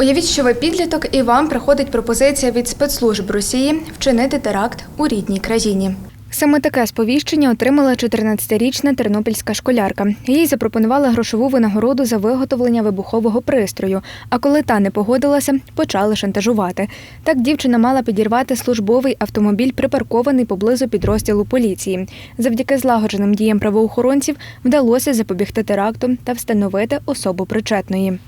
Уявіть, що ви підліток, і вам приходить пропозиція від спецслужб Росії вчинити теракт у рідній країні. Саме таке сповіщення отримала 14-річна тернопільська школярка. Їй запропонували грошову винагороду за виготовлення вибухового пристрою. А коли та не погодилася, почали шантажувати. Так дівчина мала підірвати службовий автомобіль, припаркований поблизу підрозділу поліції. Завдяки злагодженим діям правоохоронців вдалося запобігти теракту та встановити особу причетної.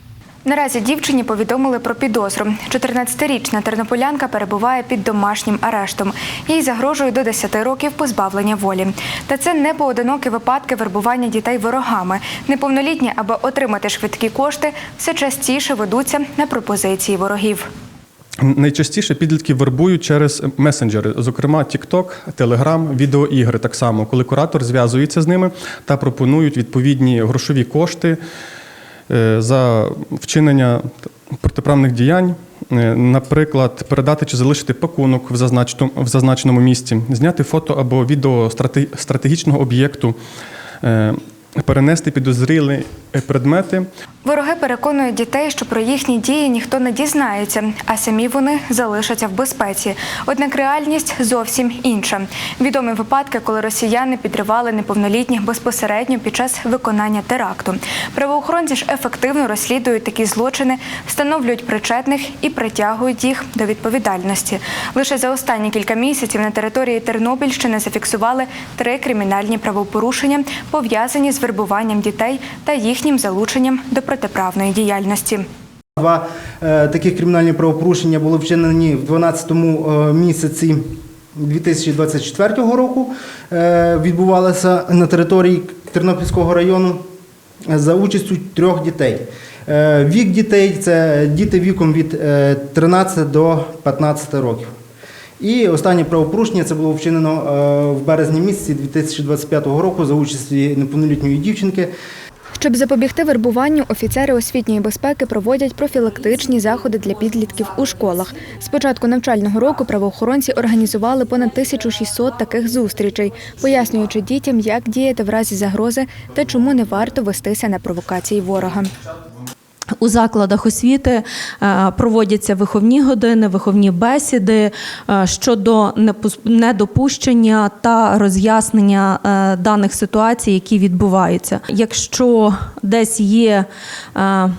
Наразі дівчині повідомили про підозру. 14-річна тернополянка перебуває під домашнім арештом. Їй загрожує до 10 років позбавлення волі. Та це не поодинокі випадки вербування дітей ворогами. Неповнолітні, аби отримати швидкі кошти, все частіше ведуться на пропозиції ворогів. Найчастіше підлітків вербують через месенджери, зокрема TikTok, Telegram, відеоігри. Так само, коли куратор зв'язується з ними та пропонують відповідні грошові кошти за вчинення протиправних діянь. Е, Наприклад, передати чи залишити пакунок в зазначеному, місці, зняти фото або відео страте- стратегічного об'єкту, е, перенести підозрілі е, предмети Вороги переконують дітей, що про їхні дії ніхто не дізнається, а самі вони залишаться в безпеці. Однак реальність зовсім інша. Відомі випадки, коли росіяни підривали неповнолітніх безпосередньо під час виконання теракту. Правоохоронці ж ефективно розслідують такі злочини, встановлюють причетних і притягують їх до відповідальності. Лише за останні кілька місяців на території Тернопільщини зафіксували три кримінальні правопорушення, пов'язані з вербуванням дітей та їхнім залученням до протиправної діяльності. Два е, таких кримінальні правопорушення були вчинені в 12 місяці 2024 року. Е, відбувалися на території Тернопільського району е, за участю трьох дітей. Е, вік дітей це діти віком від е, 13 до 15 років. І останнє правопорушення це було вчинено е, в березні місяці 2025 року за участі неповнолітньої дівчинки. Щоб запобігти вербуванню, офіцери освітньої безпеки проводять профілактичні заходи для підлітків у школах. З початку навчального року правоохоронці організували понад 1600 таких зустрічей, пояснюючи дітям, як діяти в разі загрози та чому не варто вестися на провокації ворога. У закладах освіти е, проводяться виховні години, виховні бесіди е, щодо недопущення та роз'яснення е, даних ситуацій, які відбуваються. Якщо десь є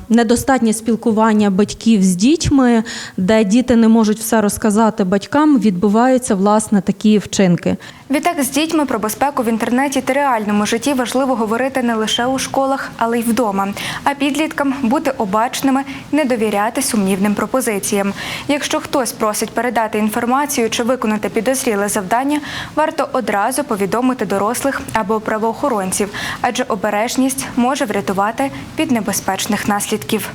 недостатнє спілкування батьків з дітьми, де діти не можуть все розказати батькам, відбуваються власне такі вчинки. Відтак з дітьми про безпеку в інтернеті та реальному житті важливо говорити не лише у школах, але й вдома. А підліткам бути обачними, не довіряти сумнівним пропозиціям. Якщо хтось просить передати інформацію чи виконати підозріле завдання, варто одразу повідомити дорослих або правоохоронців, адже обережність може врятувати від небезпечних наслідків.